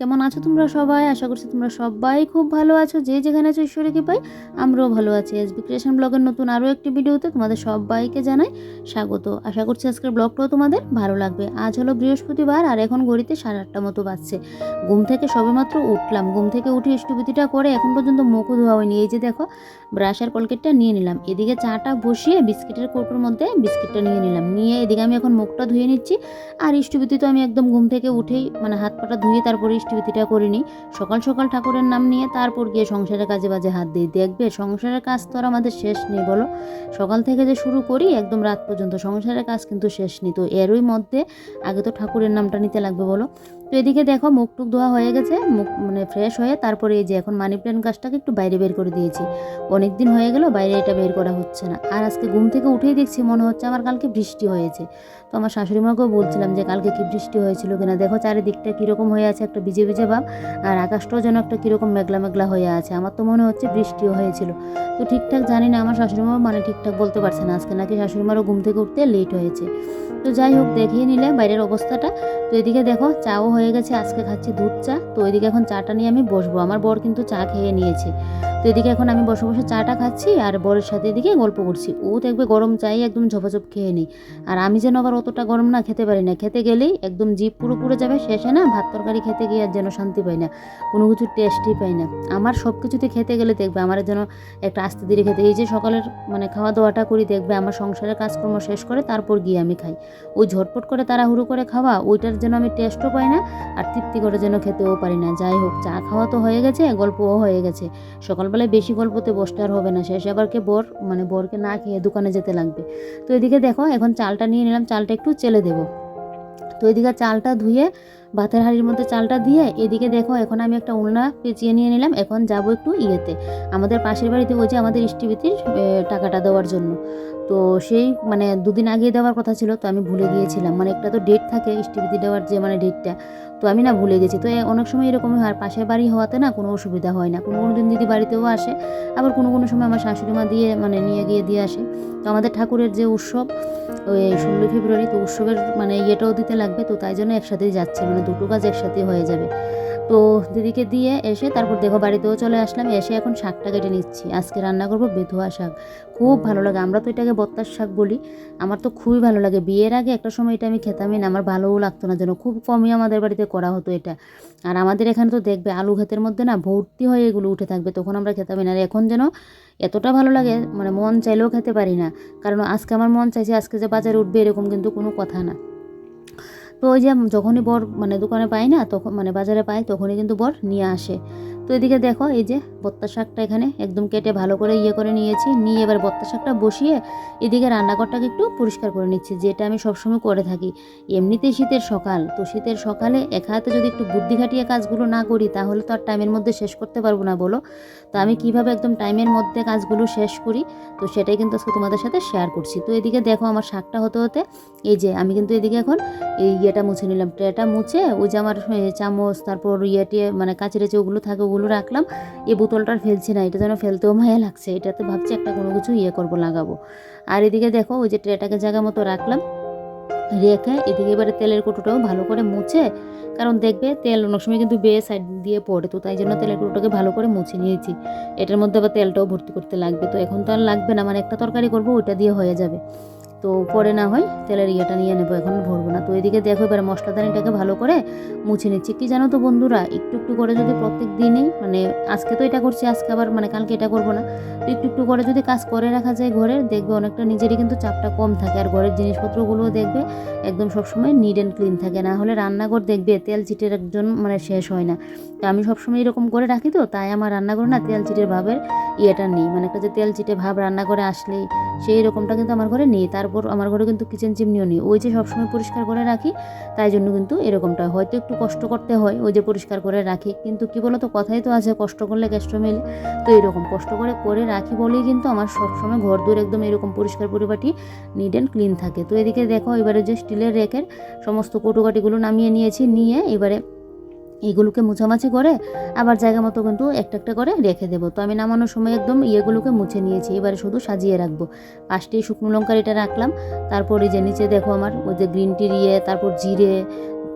কেমন আছো তোমরা সবাই? আশা করছি তোমরা সবাই খুব ভালো আছো। যে যেখানে আছো ঈশ্বরীকে পাই আমরাও ভালো আছি। এসবি ক্রিয়েশন ব্লগের নতুন আরও একটি ভিডিওতে তোমাদের সবাইকে জানাই স্বাগত। আশা করছি আজকের ব্লগটাও তোমাদের ভালো লাগবে। আজ হলো বৃহস্পতিবার আর এখন ঘড়িতে সাড়ে আটটা মতো বাজছে। ঘুম থেকে সবেমাত্র উঠলাম। ঘুম থেকে উঠে ইষ্টবিতিটা করে এখন পর্যন্ত মুখও ধোয়া হয়নি। এই যে দেখো ব্রাশ আর কলকেটটা নিয়ে নিলাম। এদিকে চাটা বসিয়ে বিস্কিটের কৌটোর মধ্যে বিস্কিটটা নিয়ে নিলাম। নিয়ে এদিকে আমি এখন মুখটা ধুয়ে নিচ্ছি। আর ইষ্টবিতি তো আমি একদম ঘুম থেকে উঠেই মানে হাত পাটা ধুয়ে তারপরে ইষ্টবিতিটা করে নিই। সকাল সকাল ঠাকুরের নাম নিয়ে তারপর গিয়ে সংসারের কাজে বাজে হাত দিয়ে দেখবে সংসারের কাজ তো আর আমাদের শেষ নেই বলো। সকাল থেকে যে শুরু করি একদম রাত পর্যন্ত সংসারের কাজ কিন্তু শেষ নেই। তো এরই মধ্যে আগে তো ঠাকুরের নামটা নিতে লাগবে বলো। তো এদিকে দেখো মুখ টুক ধোয়া হয়ে গেছে, মুখ মানে ফ্রেশ হয়ে তারপরে এই যে এখন মানি প্ল্যান্ট গাছটাকে একটু বাইরে বের করে দিয়েছি। অনেক দিন হয়ে গেল, বাইরে এটা বের করা হচ্ছে না। আর আজকে ঘুম থেকে উঠেই দেখছি মনে হচ্ছে আমার কালকে বৃষ্টি হয়েছে। তো আমার শাশুড়ি মাকেও বলছিলাম যে কালকে কি বৃষ্টি হয়েছিল কিনা, দেখো চারিদিকটা কীরকম হয়ে আছে একটা ভিজে ভিজে ভাব, আর আকাশটাও যেন একটা কীরকম মেঘলা মেঘলা হয়ে আছে। আমার তো মনে হচ্ছে বৃষ্টিও হয়েছিল। তো ঠিকঠাক জানি না, আমার শাশুড়ি মাও মানে ঠিকঠাক বলতে পারছে না আজকে, নাকি শাশুড়ি মারও ঘুম থেকে উঠতে লেট হয়েছে। তো যাই হোক, দেখিয়ে নিলে বাইরের অবস্থাটা। তো এদিকে দেখো, চাও হয়ে গেছে, আজকে খাচ্ছি দুধ চা। তো এদিকে এখন চাটা নিয়ে আমি বসবো। আমার বর কিন্তু চা খেয়ে নিয়েছে। তো এদিকে এখন আমি বসে বসে চাটা খাচ্ছি আর বরের সাথে এদিকে গল্প করছি। ও দেখবে গরম চাই, একদম ঝপাঝপ খেয়ে নিই। আর আমি যেন আবার অতটা গরম না খেতে পারি না। খেতে গেলেই একদম জিপ পুরো পুরো যাবে, শেষে না ভাত তরকারি খেতে গিয়ে আর যেন শান্তি পাই না, কোনো কিছু টেস্টই পাই না। আমার সব কিছুতে খেতে গেলে দেখবে আমার যেন একটা আস্তে ধীরে খেতে, এই যে সকালের মানে খাওয়া দাওয়াটা করি দেখবে আমার সংসারের কাজকর্ম শেষ করে তারপর গিয়ে আমি খাই। ওই ঝটপট করে তাড়াহুড়ো করে খাওয়া, ওইটার যেন আমি টেস্টও পাই না আর তৃপ্তি করে যেন খেতেও পারি না। যাই হোক, চা খাওয়া তো হয়ে গেছে, গল্পও হয়ে গেছে। সকালবেলায় বেশি গল্পতে বসতে আর হবে না। শেষ আবার কে বর মানে বরকে না খেয়ে দোকানে যেতে লাগবে। তো এদিকে দেখো, এখন চালটা নিয়ে নিলাম, চালটা একটু চেলে দেবো। তো এদিকে চালটা ধুয়ে ভাতের হাঁড়ির মধ্যে চালটা দিয়ে এদিকে দেখো, এখন আমি একটা উলনা পেঁচিয়ে নিয়ে নিলাম, এখন যাব একটু ইয়েতে। আমাদের পাশের বাড়িতে ওই যে আমাদের ইষ্টিবিতির টাকাটা দেওয়ার জন্য। তো সেই মানে দুদিন আগে দেওয়ার কথা ছিল, তো আমি ভুলে গিয়েছিলাম। মানে একটা তো ডেট থাকে ইষ্টিবিতি দেওয়ার যে মানে ডেটটা তো আমি না ভুলে গেছি। তো অনেক সময় এরকমই হয়, আর পাশের বাড়ি হওয়াতে না কোনো অসুবিধা হয় না। কোনো কোনো দিন দিদি বাড়িতেও আসে, আবার কোনো কোনো সময় আমার শাশুড়ি মা দিয়ে মানে নিয়ে গিয়ে দিয়ে আসে। তো আমাদের ঠাকুরের যে উৎসব ওই ষোলোই ফেব্রুয়ারি তো উৎসবের মানে ইয়েটাও দিতে লাগবে, তো তাই জন্য একসাথেই যাচ্ছে মানে দুটো কাজ একসাথেই হয়ে যাবে। তো দিদিকে দিয়ে এসে তারপর দেখো বাড়িতেও চলে আসলাম। এসে এখন শাকটা কেটে নিচ্ছি। আজকে রান্না করব বেথুয়া শাক। খুব ভালো লাগে। আমরা তো এটাকে বত্তার শাক বলি। আমার তো খুবই ভালো লাগে। বিয়ের আগে একটা সময় এটা আমি খেতামই না আমার ভালোও লাগতো না যেন। খুব কমই আমাদের বাড়িতে করা হতো এটা। আর আমাদের এখানে তো দেখবে আলু ক্ষেতের মধ্যে না ভর্তি হয়ে এগুলো উঠে থাকবে। তখন আমরা খেতামই না। আর এখন যেন এতটা ভালো লাগে মানে মন চাইলেও খেতে পারি না। কারণ আজকে আমার মন চাইছে, আজকে যে বাজারে উঠবে এরকম কিন্তু কোনো কথা না। তো ওই যে যখনই বর মানে দোকানে পাই না তখন মানে বাজারে পাই তখনই কিন্তু বর নিয়ে আসে। তো এদিকে দেখো, এই যে বত্তা শাকটা এখানে একদম কেটে ভালো করে ইয়ে করে নিয়েছি। নিয়ে এবার বত্তা শাকটা বসিয়ে এদিকে রান্নাঘরটাকে একটু পরিষ্কার করে নিচ্ছি, যেটা আমি সবসময় করে থাকি। এমনিতেই শীতের সকাল, তো শীতের সকালে এক হাতে যদি একটু বুদ্ধি খাটিয়ে কাজগুলো না করি, তাহলে তো আর টাইমের মধ্যে শেষ করতে পারব না বলো। তো আমি কীভাবে একদম টাইমের মধ্যে কাজগুলো শেষ করি, তো সেটাই কিন্তু আজকে তোমাদের সাথে শেয়ার করছি। তো এদিকে দেখো আমার শাকটা হতে হতে, এই যে আমি কিন্তু এদিকে এখন এই ইয়েটা মুছে নিলাম। ট্রেটা মুছে ওই যে আমার চামচ, তারপর ইয়ে টিয়ে মানে কাঁচের যে ওগুলো থাকে, ওগুলো রাখলাম। এই বোতলটা ফেলছি না, এটা যেন ফেলতেও মায়া লাগছে। এটাতে ভাবছি একটা কোনো কিছু ইয়ে করব, লাগাবো। আর এদিকে দেখো, ওই যে ট্রেটাকে জায়গা মতো রাখলাম। রেখে এদিকে এবারে তেলের কৌটোটাও ভালো করে মুছে, কারণ দেখবে তেল অনেক সময় কিন্তু বেয়ে সাইড দিয়ে পড়ে, তো তাই জন্য তেলের কৌটোটাকে ভালো করে মুছে নিয়েছি। এটার মধ্যে আবার তেলটাও ভর্তি করতে লাগবে, তো এখন তো আর লাগবে না মানে একটা তরকারি করব, ওইটা দিয়ে হয়ে যাবে। তো পরে না হয়, তেলের ইয়েটা নিয়ে নেব এখন, ভরবো না। তো এদিকে দেখো এবার মশলাদানিটাকে ভালো করে মুছে নিচ্ছি। কি জানো তো বন্ধুরা, একটু একটু করে যদি প্রত্যেক দিনই মানে আজকে তো এটা করছি, আজকে আবার মানে কালকে এটা করব না, তো একটু একটু করে যদি কাজ করে রাখা যায় ঘরের দেখবে অনেকটা নিজেরই কিন্তু চাপটা কম থাকে। আর ঘরের জিনিসপত্রগুলোও দেখবে একদম সবসময় নিড অ্যান্ড ক্লিন থাকে। না হলে রান্নাঘর দেখবে তেল চিটের একজন মানে শেষ হয় না। তো আমি সবসময় এরকম করে রাখি তো, তাই আমার রান্নাঘরে না তেল চিটের ভাবের ইয়েটা নেই। মানে একটা যে তেল চিটে ভাব রান্নাঘরে আসলেই, সেই রকমটা কিন্তু আমার ঘরে নেই। তারপর আমার ঘরে কিন্তু কিচেন চিমনিও নেই। ওই যে সবসময় পরিষ্কার করে রাখি, তাই জন্য কিন্তু এরকমটা হয়তো একটু কষ্ট করতে হয়, ওই যে পরিষ্কার করে রাখি। কিন্তু কি বলতো, কথাই তো আছে, কষ্ট করলে কেষ্ট মেলে তো এরকম কষ্ট করে করে রাখি বলেই কিন্তু আমার সবসময় ঘর দূর একদম এরকম পরিষ্কার পরিপাটি নিট অ্যান্ড ক্লিন থাকে। তো এদিকে দেখো, এবারে যে স্টিলের রেকের সমস্ত কটুকাটিগুলো নামিয়ে নিয়েছি, নিয়ে এবারে এগুলোকে মুছামাছি করে আবার জায়গা মতো কিন্তু একটা একটা করে রেখে দেবো। তো আমি নামানোর সময় একদম ইয়েগুলোকে মুছে নিয়েছি। এবারে শুধু সাজিয়ে রাখব। পাঁচটি শুকনো লঙ্কার এটা রাখলাম। তারপরে যে নিচে দেখো আমার ওই যে গ্রিন টির ইয়ে তারপর জিরে,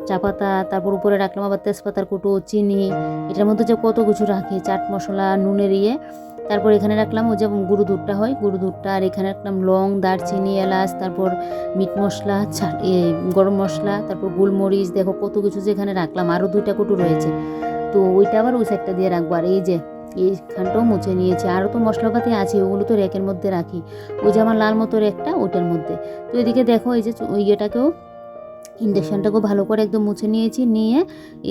চা পাতা, তারপর উপরে রাখলাম আবার তেজপাতার কুটো, চিনি, এটার মধ্যে যে কত কিছু রাখি, চাট মশলা, নুনের ইয়ে। তারপর এখানে রাখলাম ওই যে গুঁড়ো দুধটা হয় গুঁড়ো দুধটা আর এখানে রাখলাম লং, দারচিনি, এলাচ, তারপর মিট মশলা গরম মশলা, তারপর গোলমরিচ, দেখো কত কিছু যে এখানে রাখলাম, আরও দুইটা কুটু রয়েছে। তো ওইটা আবার ওই সাইডটা দিয়ে রাখব। আর এই যে, এইখানটাও মুছে নিয়েছি। আরও তো মশলাপাতি আছে, ওগুলো তো র্যাকের মধ্যে রাখি। ওই যে আমার লাল মতো র্যাকটা ওটার মধ্যে। তো এদিকে দেখো, এই যে ওই ইয়েটাকেও ইন্ডাকশানটাকেও ভালো করে একদম মুছে নিয়েছি, নিয়ে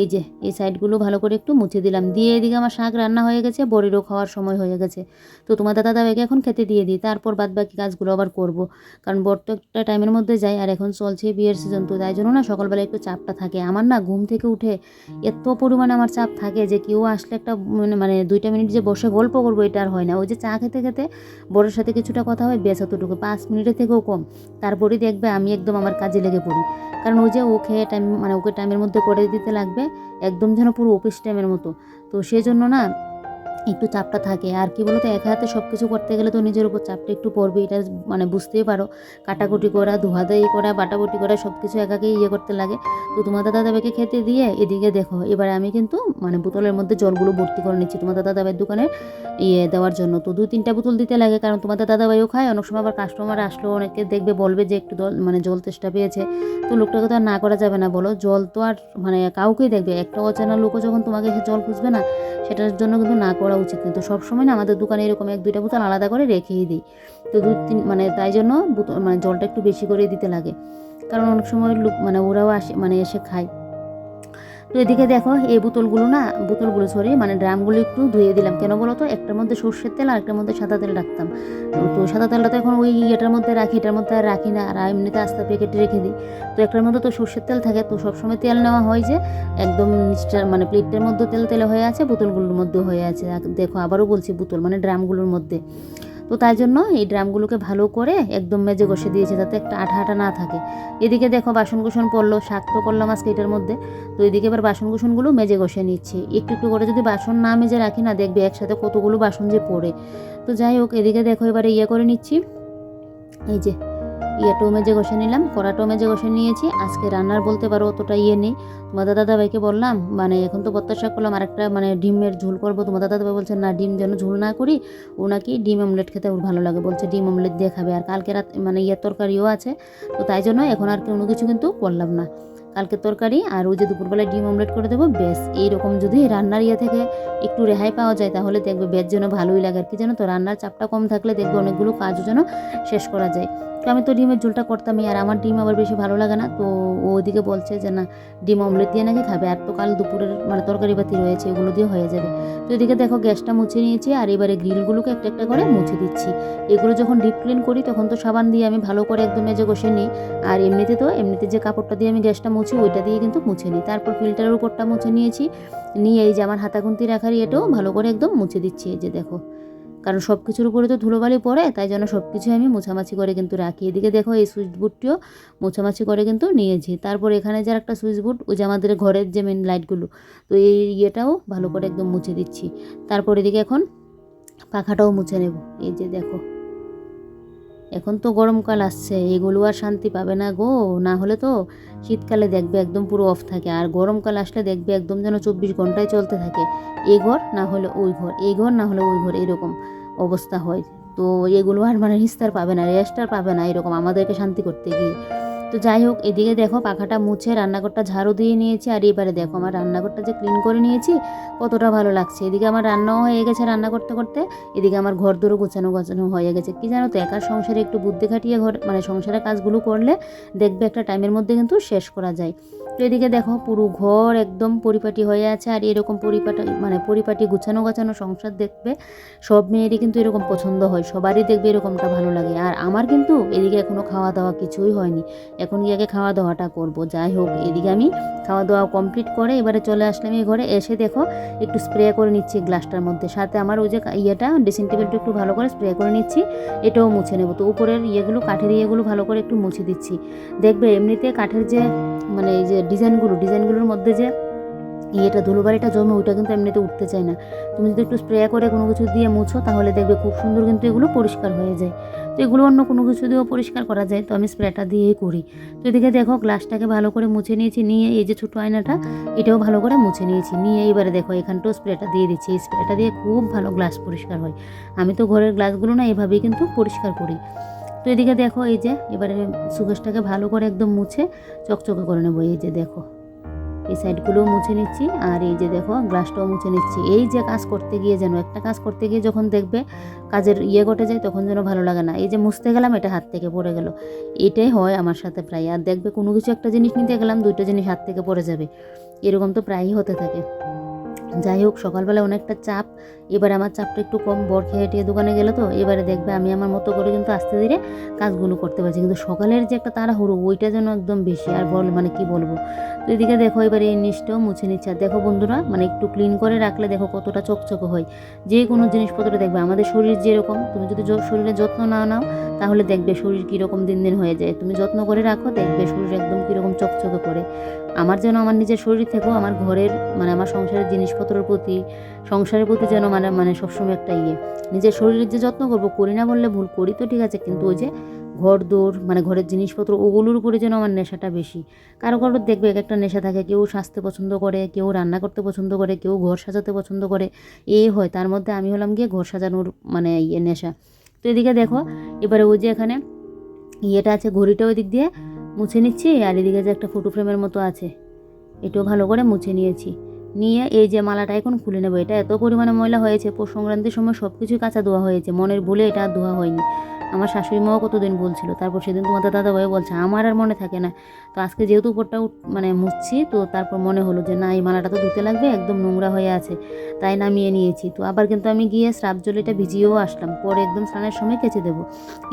এই যে এই সাইডগুলো ভালো করে একটু মুছে দিলাম। দিয়ে এদিকে আমার শাক রান্না হয়ে গেছে, বড়িরও খাওয়ার সময় হয়ে গেছে। তো তোমার দাদা দাদাকে এখন খেতে দিয়ে দিই, তারপর বাদ বাকি কাজগুলো আবার করব। কারণ বর তো একটা টাইমের মধ্যে যাই আর এখন চলছে বিয়ের সিজন তো তাই জন্য না সকালবেলা একটু চাপটা থাকে। আমার না ঘুম থেকে উঠে এত পরিমাণে আমার চাপ থাকে যে কেউ আসলে একটা মানে মানে দুইটা মিনিট যে বসে গল্প করব এটা আর হয় না। ওই যে চা খেতে খেতে বড়োর সাথে কিছুটা কথা হয় বেশ অতটুকু পাঁচ মিনিটের থেকেও কম। তারপরেই দেখবে আমি একদম আমার কাজে লেগে পড়ি। কারণ ওই যে ও খেয়ে টাইম মানে ওকে টাইমের মধ্যে করে দিতে লাগবে, একদম যেন পুরো অফিস টাইমের মতো। তো সেই জন্য না একটু চাপটা থাকে। আর কি বলতো, একা হাতে সব কিছু করতে গেলে তো নিজের উপর চাপটা একটু পড়বে, এটা মানে বুঝতেই পারো। কাটাকুটি করা ধোয়াধাই করা, বাটাবুটি করা সব কিছু একাকে ইয়ে করতে লাগে। তো তোমার দাদা দাদাকে খেতে দিয়ে এদিকে দেখো, এবারে আমি কিন্তু মানে বোতলের মধ্যে জলগুলো ভর্তি করে নিচ্ছি তোমার দাদা দাদাভাইয়ের দোকানে ইয়ে দেওয়ার জন্য। তো দুই তিনটা বোতল দিতে লাগে, কারণ তোমার দাদা দাদাভাইও খায়, অনেক সময় আবার কাস্টমার আসলো, অনেকে দেখবে, বলবে যে একটু জল মানে জল তেষ্টা পেয়েছে। তো লোকটাকে তো আর না করা যাবে না, বলো। জল তো আর মানে কাউকেই দেখবে, একটা অচেনা লোকও যখন তোমাকে জল খুঁজবে না, সেটার জন্য কিন্তু না করা উচিত কিন্তু সবসময় না আমাদের দোকানে এরকম এক, দুইটা বোতল আলাদা করে রেখেই দিই। তো দু তিন মানে তাই জন্য মানে জলটা একটু বেশি করে দিতে লাগে। কারণ অনেক সময় লোক মানে ওরাও আসে মানে এসে খায়। তো এদিকে দেখো, এই বোতলগুলো না, বোতলগুলো সরি মানে ড্রামগুলো একটু ধুয়ে দিলাম। কেন বলো তো? একটার মধ্যে সর্ষের তেল আর একটার মধ্যে সাদা তেল রাখতাম। তো- সাদা তেলটা তো এখন ওই ইয়েটার মধ্যে রাখি, এটার মধ্যে আর রাখি না। আর এমনিতে আস্তে প্যাকেটে রেখে দিই। তো একটার মধ্যে তো সর্ষের তেল থাকে। তো সবসময় তেল নেওয়া হয় যে, একদম নিচটার মানে প্লেটটার মধ্যে তেল, তেলে হয়ে আছে, বোতলগুলোর মধ্যে হয়ে আছে। দেখো, আবারও বলছি বোতল মানে ড্রামগুলোর মধ্যে। তো তাই জন্য এই ড্রামগুলোকে ভালো করে একদম মেজে ঘষে দিয়েছে যাতে একটা আঠা আঠা না থাকে। এদিকে দেখো বাসন কুসন পড়ল শাক তো করলাম আজকে এটার মধ্যে। তো এদিকে এবার বাসন কুসনগুলো মেজে ঘষে নিচ্ছি। একটু একটু করে যদি বাসন না মেজে রাখি না দেখবে একসাথে কতগুলো বাসন যে পড়ে। তো যাই হোক এদিকে দেখো এবারে ইয়ে করে নিচ্ছি। এই যে ইয়েটাও মেজে ঘষে নিলাম কড়াটাও মেজে ঘষে নিয়েছি, আজকে রান্নার বলতে পারো অতটা ইয়ে নেই। তোমাদের দাদা ভাইকে বললাম মানে এখন তো প্রত্যাশা করলাম আরেকটা মানে ডিমের ঝোল করব। তোমাদের দাদা দাদাভাই বলছে, না, ডিম যেন ঝোল না করি, ও নাকি ডিম অমলেট খেতে ওর ভালো লাগে। বলছে, ডিম অমলেট দিয়ে খাবে। আর কালকে রাত মানে ইয়ের তরকারিও আছে, তো তাই জন্য এখন আর কোনো কিছু কিন্তু করলাম না। কালকে তরকারি আর ওই যে দুপুরবেলায় ডিম অমলেট করে দেবো বেশ এইরকম যদি রান্নার ইয়ে থেকে একটু রেহাই পাওয়া যায়, তাহলে দেখবে বেশ যেন ভালোই লাগে। আর কি যেন তো, রান্নার চাপটা কম থাকলে দেখবে অনেকগুলো কাজও যেন শেষ করা যায়। তো আমি তো ডিমের ঝোলটা করতামই, আর আমার ডিম আবার বেশি ভালো লাগে না। তো ও ওদিকে বলছে যে, না, ডিম অমলেট দিয়ে নাকি খাবে। আর তো কাল দুপুরের মানে তরকারি পাতি রয়েছে এগুলো দিয়ে হয়ে যাবে। তো এদিকে দেখো গ্যাসটা মুছে নিয়েছি, আর এবারে গ্রিলগুলোকে একটা একটা করে মুছে দিচ্ছি। এগুলো যখন ডিপ ক্লিন করি, তখন তো সাবান দিয়ে আমি ভালো করে একদম মেজে ঘষে নিই। আর এমনিতে তো, এমনিতে যে কাপড়টা দিয়ে আমি গ্যাসটা মুছি, ওইটা দিয়ে কিন্তু মুছে নিই তারপর ফিল্টারের উপরটা মুছে নিয়েছি। নিয়ে এই যে আমার হাতাগুন্তি রাখার এটাও ভালো করে একদম মুছে দিচ্ছি, এই যে দেখো। কারণ সব কিছুর উপরে তো ধুলোবালি পড়ে, তাই জন্য সব কিছু আমি মোছামাছি করে কিন্তু রাখি। এদিকে দেখো এই সুইচ বুটটিও মোছামাছি করে কিন্তু নিয়েছি। তারপর এখানে যার একটা সুইচ বুট ওই যে আমাদের ঘরের যে মেন লাইটগুলো তো এই ইয়েটাও ভালো করে একদম মুছে দিচ্ছি। তারপর এদিকে এখন পাখাটাও মুছে নেব। এই যে দেখো। এখন তো গরমকাল আসছে, এগুলো আর শান্তি পাবে না গো। না হলে তো শীতকালে দেখবে একদম পুরো অফ থাকে, আর গরমকাল আসলে দেখবে একদম যেন চব্বিশ ঘন্টায় চলতে থাকে। এ ঘর না হলে ওই ঘর এই ঘর না হলে ওই ঘর, এরকম অবস্থা হয়। তো এগুলো আর মানে নিস্তার পাবে না রেস্ট আর পাবে না, এরকম আমাদেরকে শান্তি করতে গিয়ে। তো যাই হোক, এদিকে দেখো পাখাটা মুছে রান্নাঘরটা ঝাড়ু দিয়ে নিয়েছি, আর এবারে দেখো আমার রান্নাঘরটা যে ক্লিন করে নিয়েছি, কতটা ভালো লাগছে। এদিকে আমার রান্নাও হয়ে গেছে রান্না করতে করতে, এদিকে আমার ঘর দূরও গোছানো গোছানো হয়ে গেছে। কি জানো তো একার সংসারে একটু বুদ্ধি খাটিয়ে ঘর মানে সংসারের কাজগুলো করলে দেখবে একটা টাইমের মধ্যে কিন্তু শেষ করা যায়। তো এদিকে দেখো পুরো ঘর একদম পরিপাটি হয়ে আছে, আর এরকম পরিপাটি মানে পরিপাটি গুছানো গোছানো সংসার দেখবে, সব মেয়েরই কিন্তু এরকম পছন্দ হয়, সবারই দেখবে এরকমটা ভালো লাগে। আর আমার কিন্তু এদিকে এখনও খাওয়া দাওয়া কিছুই হয়নি। এখন গিয়ে আগে খাওয়া দাওয়াটা করব। যাই হোক, এদিকে আমি খাওয়া দাওয়া কমপ্লিট করে এবারে চলে আসলাম এই ঘরে। এসে দেখো, একটু স্প্রে করে নিচ্ছি গ্লাসটার মধ্যে। সাথে আমার ওই যে ইয়েটা ড্রেসিং টেবিলটা একটু ভালো করে স্প্রে করে নিচ্ছি, এটাও মুছে নেব। তো উপরের ইয়েগুলো, কাঠের ইয়েগুলো ভালো করে একটু মুছে দিচ্ছি। দেখবে এমনিতে কাঠের যে মানে এই যে ডিজাইনগুলো ডিজাইনগুলোর মধ্যে যে ইয়েটা ধুলোবাড়িটা জমে, ওইটা কিন্তু এমনিতে উঠতে চায় না। তুমি যদি একটু স্প্রে করে কোনো কিছু দিয়ে মুছো, তাহলে দেখবে খুব সুন্দর কিন্তু এগুলো পরিষ্কার হয়ে যায়। তো এগুলো অন্য কোনো কিছু দিয়েও পরিষ্কার করা যায়, তো আমি স্প্রেটা দিয়েই করি। তো এদিকে দেখো গ্লাসটাকে ভালো করে মুছে নিয়েছি, নিয়ে এই যে ছোটো আয়নাটা, এটাও ভালো করে মুছে নিয়েছি। নিয়ে এবারে দেখো, এখানটাও স্প্রেটা দিয়ে দিচ্ছি। এই স্প্রেটা দিয়ে খুব ভালো গ্লাস পরিষ্কার হয়। আমি তো ঘরের গ্লাসগুলো না এভাবেই কিন্তু পরিষ্কার করি। তো এদিকে দেখো, এই যে এবারে সুকেশটাকে ভালো করে একদম মুছে চকচকে করে নেব। এই যে দেখো। এই সাইডগুলোও মুছে নিচ্ছি আর এই যে দেখো, গ্লাসটাও মুছে নিচ্ছি। এই যে কাজ করতে গিয়ে যেন, একটা কাজ করতে গিয়ে যখন দেখবে কাজের ইয়ে ঘটে যায়, তখন যেন ভালো লাগে না। এই যে মুছতে গেলাম, এটা হাত থেকে পড়ে গেল। এটাই হয় আমার সাথে প্রায়। আর দেখবে কোনো কিছু একটা জিনিস নিতে গেলাম, দুইটা জিনিস হাত থেকে পড়ে যাবে। এরকম তো প্রায়ই হতে থাকে। যাই হোক সকালবেলা অনেকটা চাপ। এবারে আমার চাপটা একটু কম, বর খেয়ে টেয়ে দোকানে গেলে তো, এবারে দেখবে আমি আমার মতো করে কিন্তু আস্তে ধীরে কাজগুলো করতে পারছি। কিন্তু সকালের যে একটা তাড়াহুড়ো, ওইটা যেন একদম বেশি, আর বল মানে কি বলব? তো এদিকে দেখো, এবারে এই নিচটাও মুছে নিচ্ছে। আর দেখো বন্ধুরা মানে একটু ক্লিন করে রাখলে দেখো কতটা চকচকে হয়। যে কোনো জিনিসপত্র দেখবে, আমাদের শরীর যেরকম, তুমি যদি শরীরে যত্ন না নাও, তাহলে দেখবে শরীর কীরকম দিন দিন হয়ে যায়। তুমি যত্ন করে রাখো, দেখবে শরীর একদম কীরকম চকচকে করে। আমার যেন আমার নিজের শরীর থেকেও আমার ঘরের মানে আমার সংসারের জিনিসপত্রের প্রতি, সংসারের প্রতি যেন মানে মানে সবসময় একটা ইয়ে। নিজের শরীরের যে যত্ন করব, করি না বললে ভুল করি তো ঠিক আছে, কিন্তু ওই যে ঘর দৌড় মানে ঘরের জিনিসপত্র, ওগুলোর উপরে যেন আমার নেশাটা বেশি। কারও কারও দেখবে এক একটা নেশা থাকে, কেউ সাজতে পছন্দ করে, কেউ রান্না করতে পছন্দ করে, কেউ ঘর সাজাতে পছন্দ করে এই হয়। তার মধ্যে আমি হলাম গিয়ে ঘর সাজানোর মানে ইয়ে নেশা। তো এদিকে দেখো, এবারে ওই যে এখানে ইয়েটা আছে ঘড়িটা ওই দিক দিয়ে মুছে নিচ্ছি, আর এদিকে যে একটা ফটো ফ্রেমের মতো আছে, এটাও ভালো করে মুছে নিয়েছি। নিয়ে এই যে মালাটা এখন খুলে নেব। এটা এত পরিমাণে ময়লা হয়েছে, পৌষ সংক্রান্তির সময় সব কিছুই কাঁচা ধোয়া হয়েছে। মনের ভুলে এটা আর ধোয়া হয়নি। আমার শাশুড়ি মাও কতদিন বলছিল, তারপর সেদিন তোমাদের দাদা বলছে, আমার আর মনে থাকে না তো আজকে যেহেতু উপরটা মানে মুছছি, তো তারপর মনে হলো যে না, এই মালাটা তো ধুতে লাগবে, একদম নোংরা হয়ে আছে, তাই নামিয়ে নিয়েছি। তো আবার কিন্তু আমি গিয়ে স্রাব জলিটা ভিজিয়েও আসলাম, পরে একদম স্নানের সময় কেচে দেবো।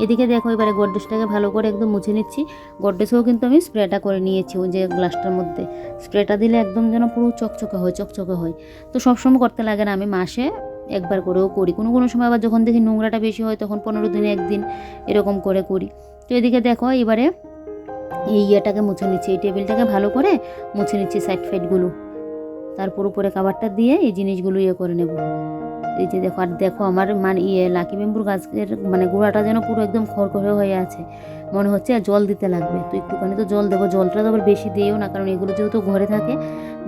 এদিকে দেখো, এবারে গড্রেজটাকে ভালো করে একদম মুছে নিচ্ছি। গড্রেজেও কিন্তু আমি স্প্রেটা করে নিয়েছি ওই যে গ্লাসটার মধ্যে। স্প্রেটা দিলে একদম যেন পুরো চকচকে হয় চকচকে হয়। তো সবসময় করতে লাগে না আমি, মাসে একবার করেও করি। কোনো কোনো সময় আবার যখন দেখি নোংরাটা বেশি হয়, তখন পনেরো দিনে একদিন এরকম করে করি। তো এদিকে দেখো, এবারে এই ইয়েটাকে মুছে নিচ্ছি, এই টেবিলটাকে ভালো করে মুছে নিচ্ছি সাইড ফাইডগুলো তারপর উপরে কাবারটা দিয়ে এই জিনিসগুলো ইয়ে করে নেব। এই যে দেখো, আর দেখো আমার মানে ইয়ে লাকি বেম্বুর গাছের মানে গোড়াটা যেন পুরো একদম খড়খড়ে হয়ে আছে। মনে হচ্ছে আর জল দিতে লাগবে। তো একটুখানি তো জল দেবো। জলটা তো আবার বেশি দিয়েও না, কারণ এগুলো যেহেতু ঘরে থাকে,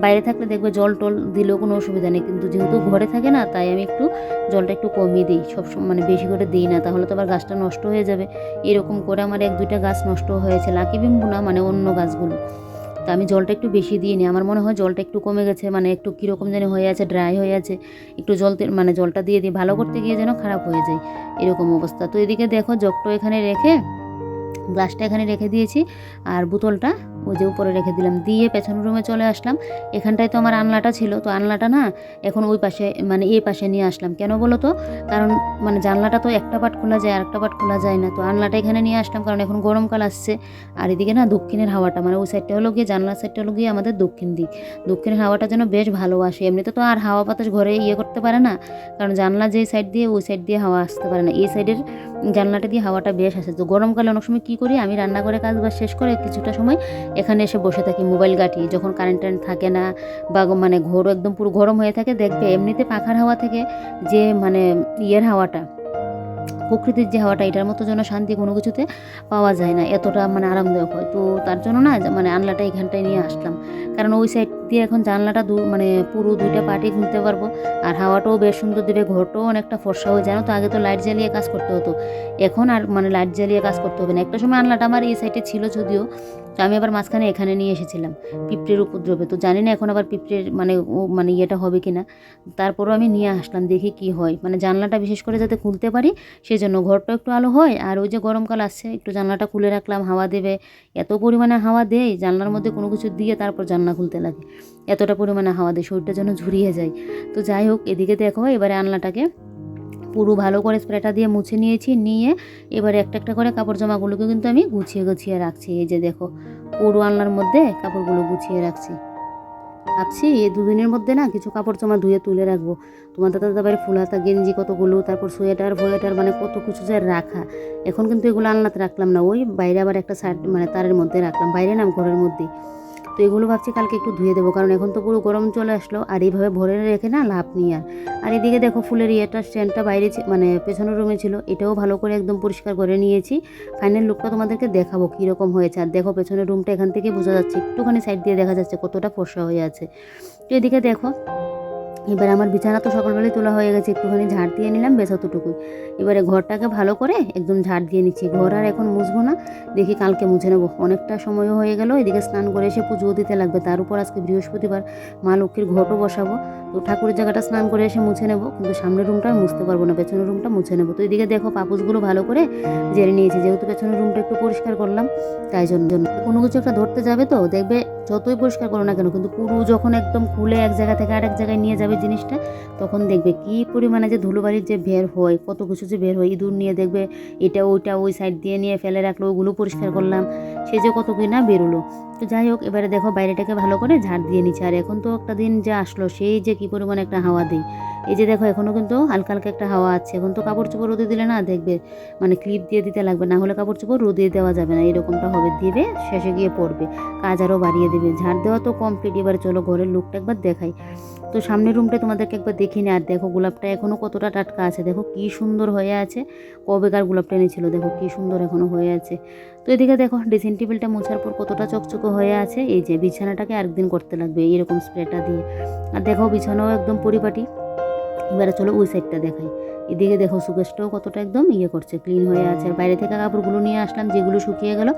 বাইরে থাকলে দেখবে জল টল দিলেও কোনো অসুবিধা নেই। কিন্তু যেহেতু ঘরে থাকে না, তাই আমি একটু জলটা একটু কমিয়ে দিই। সবসময় মানে বেশি করে দিই না, তাহলে তো আবার গাছটা নষ্ট হয়ে যাবে। এরকম করে আমার এক দুইটা গাছ নষ্ট হয়েছে। লাকি বেম্বু না মানে অন্য গাছগুলো। তা আমি জলটা একটু বেশি দিয়ে নিই। আমার মনে হয় জলটা একটু কমে গেছে মানে একটু কীরকম যেন হয়ে আছে ড্রাই হয়ে আছে। একটু জল মানে জলটা দিয়ে দিই, ভালো করতে গিয়ে যেন খারাপ হয়ে যায়, এরকম অবস্থা। তো এদিকে দেখো জগটা এখানে রেখে গ্লাসটা এখানে রেখে দিয়েছি আর বোতলটা ওই যে উপরে রেখে দিলাম। দিয়ে পেছনের রুমে চলে আসলাম। এখানটায় তো আমার আনলাটা ছিল, তো আনলাটা না এখন ওই পাশে মানে এই পাশে নিয়ে আসলাম। কেন বলো তো? কারণ মানে জানলাটা তো একটা পাট খোলা যায় আর একটা পাট খোলা যায় না। তো আনলাটা এখানে নিয়ে আসলাম কারণ এখন গরমকাল আসছে। আর এদিকে না দক্ষিণের হাওয়াটা মানে ওই সাইডটা হলো গিয়ে, জানলার সাইডটা হলো গিয়ে আমাদের দক্ষিণ দিক। দক্ষিণের হাওয়াটা যেন বেশ ভালো আসে। এমনিতে তো আর হাওয়া বাতাস ঘরে ইয়ে করতে পারে না। কারণ জানলা যে সাইড দিয়ে, ওই সাইড দিয়ে হাওয়া আসতে পারে না। এই সাইডের জানলাটা দিয়ে হাওয়াটা বেশ আসে। তো গরমকালে অনেক সময় কী করি, আমি রান্না করে কাজ বাজ শেষ করে কিছুটা সময় এখানে এসে বসে থাকি, মোবাইল ঘাঁটি। যখন কারেন্ট থাকে না বা মানে ঘর একদম পুরো গরম হয়ে থাকে, দেখবে এমনিতে পাখার হাওয়া থেকে যে মানে ইয়ের হাওয়াটা, প্রকৃতির যে হাওয়াটা, এটার মতো যেন শান্তি কোনো কিছুতে পাওয়া যায় না, এতটা মানে আরামদায়ক হয়। তো তার জন্য না মানে আনলাটা এইখানটায় নিয়ে আসলাম। কারণ ওই সাইড দিয়ে এখন জানলাটা দু মানে পুরো দুইটা পার্টি খুলতে পারব। আর হাওয়াটাও বেশ সুন্দর দেবে, ঘরটাও অনেকটা ফর্সা হয়ে জানো তো, আগে তো লাইট জ্বালিয়ে কাজ করতে হতো। এখন আর মানে লাইট জ্বালিয়ে কাজ করতে হবে না। একটা সময় আনলাটা আমার এই সাইডে ছিল যদিও, তো আমি আবার মাঝখানে এখানে নিয়ে এসেছিলাম পিঁপড়ের উপদ্রবে। তো জানি না এখন আবার পিঁপড়ের মানে মানে ইয়েটা হবে কি না তারপরও আমি নিয়ে আসলাম, দেখি কি হয়। মানে জানলাটা বিশেষ করে যাতে খুলতে পারি সেই জন্য ঘরটা একটু আলো হয়। আর ওই যে গরমকাল আসছে, একটু জানলাটা খুলে রাখলাম, হাওয়া দেবে। এত পরিমাণে হাওয়া দেয়, জানলার মধ্যে কোনো কিছু দিয়ে তারপর জানলা খুলতে লাগে। এতটা পরিমাণে হাওয়া দেয় শরীরটা যেন ঝুরিয়ে যায়। তো যাই হোক, এদিকে দেখো, এবারে আনলাটাকে পুরো ভালো করে স্প্রেটা দিয়ে মুছে নিয়েছি, নিয়ে এবারে একটা একটা করে কাপড় জামাগুলোকে কিন্তু আমি গুছিয়ে গুছিয়ে রাখছি। এই যে দেখো, পুরো আনলার মধ্যে কাপড়গুলো গুছিয়ে রাখছি। ভাবছি এই দুদিনের মধ্যে না কিছু কাপড় জামা ধুয়ে তুলে রাখব। তোমার দাদা দাবার ফুল হাতা, গেঞ্জি কতগুলো, তারপর সোয়েটার, ভোয়েটার মানে কত কিছু যে রাখা। এখন কিন্তু এগুলো আলনাতে রাখলাম না, ওই বাইরে আবার একটা শার্ট মানে তারের মধ্যে রাখলাম, বাইরে না, ঘরের মধ্যে তো এগুলো ভাবছি কালকে একটু ধুয়ে দেবো, কারণ এখন তো পুরো গরম চলে আসলো। আর এইভাবে ভরে রেখে না লাভ নেই আর। আর এদিকে দেখো ফুলের ইয়েটা, স্ট্যান্ডটা বাইরে মানে পেছনের রুমে ছিল, এটাও ভালো করে একদম পরিষ্কার করে নিয়েছি। ফাইনাল লুকটা তোমাদেরকে দেখাবো কীরকম হয়েছে। আর দেখো পেছনের রুমটা এখান থেকে বোঝা যাচ্ছে, একটুখানি সাইড দিয়ে দেখা যাচ্ছে কতটা ফর্সা হয়ে আছে। তো এদিকে দেখো এবার আমার বিছানা তো সকালবেলায় তোলা হয়ে গেছে, একটুখানি ঝাড় দিয়ে নিলাম, বেশ অতটুকুই। এবারে ঘরটাকে ভালো করে একদম ঝাড় দিয়ে নিচ্ছি। ঘর আর এখন মুছবো না, দেখি কালকে মুছে নেব। অনেকটা সময়ও হয়ে গেল, এদিকে স্নান করে এসে পুজো দিতে লাগবে, তার উপর আজকে বৃহস্পতিবার মা লক্ষ্মীর ঘটও বসাবো। তো ঠাকুরের জায়গাটা স্নান করে এসে মুছে নেব। কিন্তু সামনের রুমটা আর মুছতে পারব না, পেছনের রুমটা মুছে নেব। তো এদিকে দেখো পাপুসগুলো ভালো করে জেরে নিয়েছি, যেহেতু পেছনের রুমটা একটু পরিষ্কার করলাম, তাই জন্য। কোনো কিছু একটা ধরতে যাবে তো? দেখবে যতই পরিষ্কার করো না কেন, কিন্তু পুরো যখন একদম খুলে এক জায়গা থেকে আরেক জায়গায় নিয়ে যাবে জিনিসটা, তখন দেখবে কি পরিমাণে যে ধুলোবালির যে বের হয়, কত কিছু যে বের হয়, ইঁদুর নিয়ে দেখবে এটা ওইটা ওই সাইড দিয়ে নিয়ে ফেলে রাখল, ওগুলো পরিষ্কার করলাম, সে যে কত কি না বেরোলো। তো যাই হোক, এবারে দেখো বাইরেটাকে ভালো করে ঝাড় দিয়ে নিচ্ছে। আর এখন তো একটা দিন যে আসলো, সেই যে কি পরিমাণে একটা হাওয়া দেয় এই যে দেখো এখনও কিন্তু হালকা হালকা একটা হাওয়া আছে। এখন তো কাপড় চোপড় রোদে দিলে না, দেখবে মানে ক্লিপ দিয়ে দিতে লাগবে। না হলে কাপড় চোপড় রোদে দেওয়া যাবে না। এরকমটা হবে। দিবে, শেষে গিয়ে পড়বে কাজ আরও বাড়িয়ে দেবে। ঝাড় দেওয়া তো কমপ্লিট এবার চলো ঘরের লুকটা একবার দেখাই। তো সামনের রুমটা তোমাদেরকে একবার দেখিনি আর দেখো, গোলাপটা এখনও কতটা টাটকা আছে। দেখো, কি সুন্দর হয়ে আছে। কবেকার গোলাপটা এনেছিল। দেখো, কি সুন্দর এখনও হয়ে আছে। তো এদিকে দেখো ড্রেসিং টেবিলটা মোছার পর কতটা চকচকে হয়ে আছে। এই যে বিছানাটাকে আরেকদিন করতে লাগবে, এরকম স্প্রেটা দিয়ে। আর দেখো, বিছানাও একদম পরিপাটি। এবারে চলো ওই সাইডটা দেখাই। এদিকে দেখো, সুকেশটাও কতটা একদম ইয়ে করছে ক্লিন হয়ে আছে। আর বাইরে থেকে কাপড়গুলো নিয়ে আসলাম, যেগুলো শুকিয়ে গেল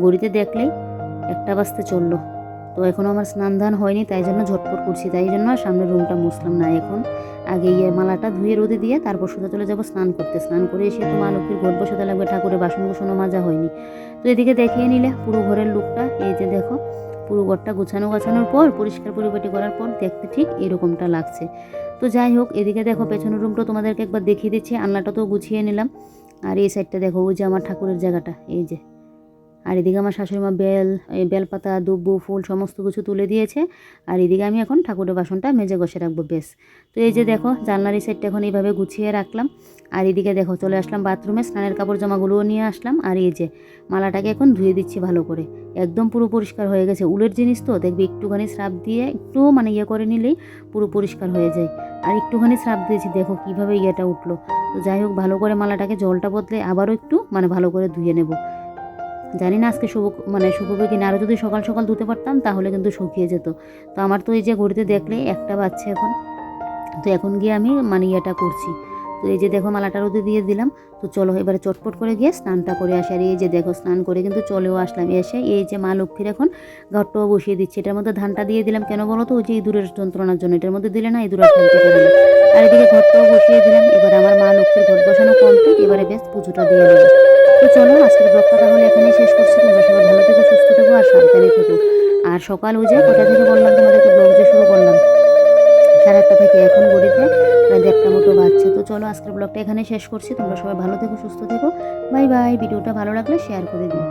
গড়িতে দেখলেই একটা বাজতে চলল। তো এখনও আমার স্নান ধান হয়নি, তাই জন্য ঝটপট করছি। তাই জন্য সামনের রুমটা মুছলাম না এখন। আগে ইয়ে মালাটা ধুয়ে রোদে দিয়ে তারপর সোজা চলে যাব স্নান করতে। স্নান করে এসে তো মা লক্ষ্মীর ঘর বসাতে লাগবে, ঠাকুরের বাসন কুসনও মাজা হয়নি। তো এদিকে দেখিয়ে নিলে পুরো ঘরের লুকটা, এই যে দেখো, পুরো ঘরটা গোছানো গোছানোর পর, পরিষ্কার পরিপাটি করার পর দেখতে ঠিক এরকমটা লাগছে। তো যাই হোক, এদিকে দেখো পেছনের রুমটা তোমাদেরকে একবার দেখিয়ে দিচ্ছি, আলনাটা তো গুছিয়ে নিলাম। আর এই সাইডটা দেখো, ওই যে আমার ঠাকুরের জায়গাটা, এই যে। আর এদিকে আমার শাশুড়ি মা বেল বেলপাতা, দুব্বু, ফুল সমস্ত কিছু তুলে দিয়েছে। আর এদিকে আমি এখন ঠাকুরের বাসনটা মেজে বসে রাখব, বেশ। তো এই যে দেখো, জানলার এই সাইডটা এখন এইভাবে গুছিয়ে রাখলাম। আর এদিকে দেখো, চলে আসলাম বাথরুমে, স্নানের কাপড় জামাগুলোও নিয়ে আসলাম। আর এই যে মালাটাকে এখন ধুয়ে দিচ্ছি ভালো করে। একদম পুরো পরিষ্কার হয়ে গেছে। উলের জিনিস তো, দেখবি একটুখানি স্রাব দিয়ে একটু মানে ইয়ে করে নিলেই পুরো পরিষ্কার হয়ে যায়। আর একটুখানি স্রাব দিয়েছি, দেখো কীভাবে ইয়েটা উঠল। তো যাই হোক, ভালো করে মালাটাকে জলটা বদলে আবারও একটু মানে ভালো করে ধুয়ে নেব। জানি না আজকে শুভ মানে শুকোবে কিনা আরও যদি সকাল সকাল ধুতে পারতাম, তাহলে কিন্তু শুকিয়ে যেত। তো আমার তো এই যে ঘড়িতে দেখলে একটা বাচ্চা এখন। তো এখন গিয়ে আমি মানে ইয়েটা করছি। তো এই যে দেখো মালাটা রোদে দিয়ে দিলাম। তো চলো এবারে চটপট করে গিয়ে স্নানটা করে আসি। আর এই যে দেখো স্নান করে কিন্তু চলেও আসলাম। এসে এই যে মা লক্ষ্মীর এখন ঘরটাও বসিয়ে দিচ্ছি। এটার মধ্যে ধানটা দিয়ে দিলাম। কেন বলো তো? ওই যে ইঁদুরের যন্ত্রণার জন্য। এটার মধ্যে দিলে না ইঁদুর আর আর এদিকে ঘরটাও বসিয়ে দিলাম। এবার আমার মা লক্ষ্মীর ঘর বসানো কমপ্লিট এবারে বেশ পুজোটা দিয়ে দেবো। তো চলো আজকের ব্লগটা তাহলে এখানেই শেষ করছি। তোমরা সবাই ভালো থেকো, সুস্থ থেকো, আর সাবধানে থেকো। আর সকাল ওই যে কোথা থেকে বললাম তোমাদেরকে? ব্লগ যে শুরু করলাম। সাড়ে আটটা থেকে এখন প্রায় দেড়টা মতো বাজছে। তো চলো আজকের ব্লগটা এখানে শেষ করছি। তোমরা সবাই ভালো থেকো, সুস্থ থেকো। Bye bye. ভিডিওটা ভালো লাগলে শেয়ার করে দিও।